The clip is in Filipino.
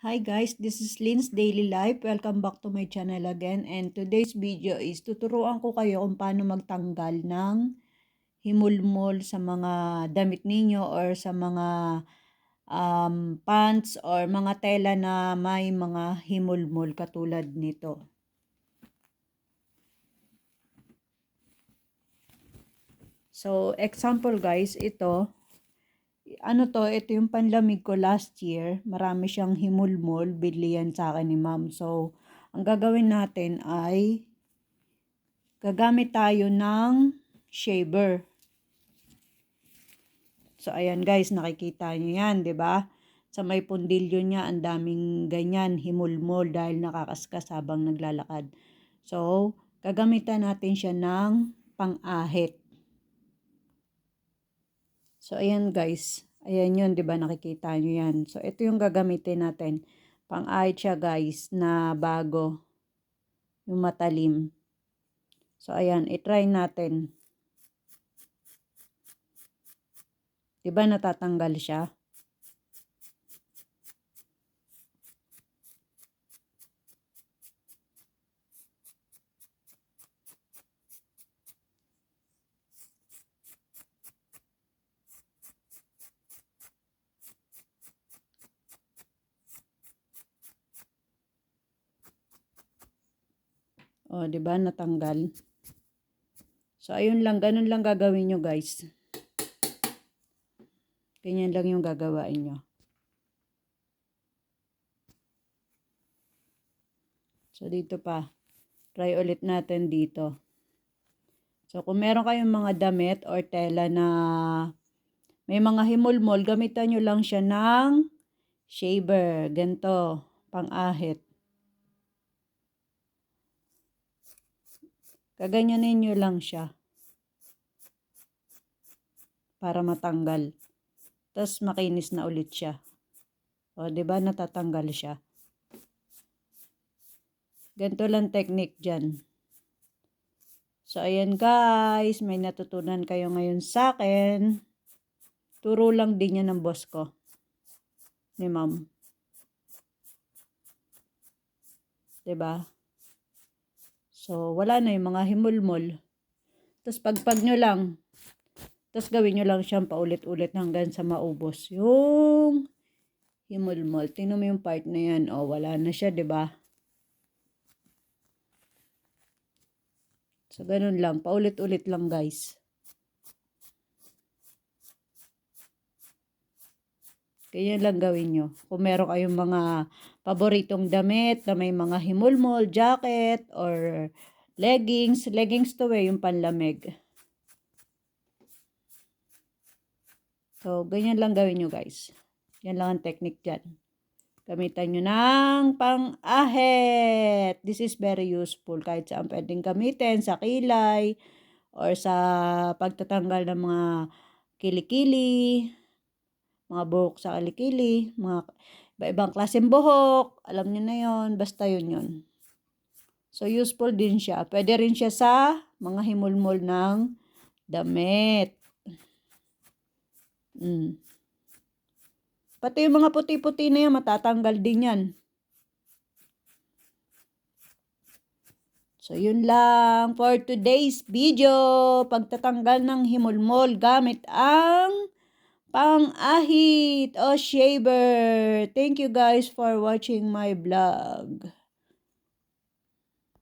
Hi guys, this is Lynn's Daily Life. Welcome back to my channel again. And today's video is tuturuan ko kayo kung paano magtanggal ng himulmol sa mga damit ninyo or sa mga um, pants or mga tela na may mga himulmol katulad nito. So, example guys, ito, ano to, ito yung panlamig ko last year. Marami siyang himulmol. Bili yan sa akin ni ma'am. So, ang gagawin natin ay gagamit tayo ng shaver. So, ayan guys, nakikita nyo yan, ba? Sa may pundilyo niya, ang daming ganyan, himulmol dahil nakakaskas habang naglalakad. So, gagamitan natin siya ng pang-ahit. So, ayan guys. Ayan yun, di ba? Nakikita nyo yan. So, ito yung gagamitin natin. Pang-ahit siya guys na bago. Yung matalim. So, ayan. I-try natin. Di ba natatanggal siya? O, di ba natanggal? So, ayun lang. Ganun lang gagawin nyo, guys. Ganyan lang yung gagawain nyo. So, dito pa. Try ulit natin dito. So, kung meron kayong mga damit or tela na may mga himulmol, gamitan nyo lang siya ng shaver. Ganito. Pang-ahit. Kaganyanin nyo lang siya. Para matanggal. Tapos makinis na ulit siya. O, ba natatanggal siya? Ganito lang technique dyan. So, ayan guys. May natutunan kayo ngayon sa akin. Turo lang din yan ng boss ko. Ni ma'am. Diba? So, wala na yung mga himulmol. Tapos, pagpag nyo lang. Tapos, gawin nyo lang siyang paulit-ulit hanggang sa maubos. Yung himulmol. Tingnan mo yung part na yan. O, wala na siya, ba diba? So, ganun lang. Paulit-ulit lang, guys. Ganyan lang gawin nyo. Kung meron kayong mga paboritong damit na may mga himulmol, jacket, or leggings. Leggings to eh, yung panlamig. So, ganyan lang gawin nyo guys. Yan lang ang technique dyan. Gamitan nyo ng pang-ahit. This is very useful. Kahit saan pwedeng gamitin. Sa kilay. Or sa pagtatanggal ng mga kilikili mga buhok sa alikili, mga iba-ibang klaseng buhok, alam niyo na yon basta yun yun. So, useful din siya. Pwede rin siya sa mga himulmol ng damit. Mm. Pati yung mga puti-puti na yan, matatanggal din yan. So, yun lang for today's video. Pagtatanggal ng himulmol gamit ang pang-ahit o shaver. Thank you guys for watching my vlog.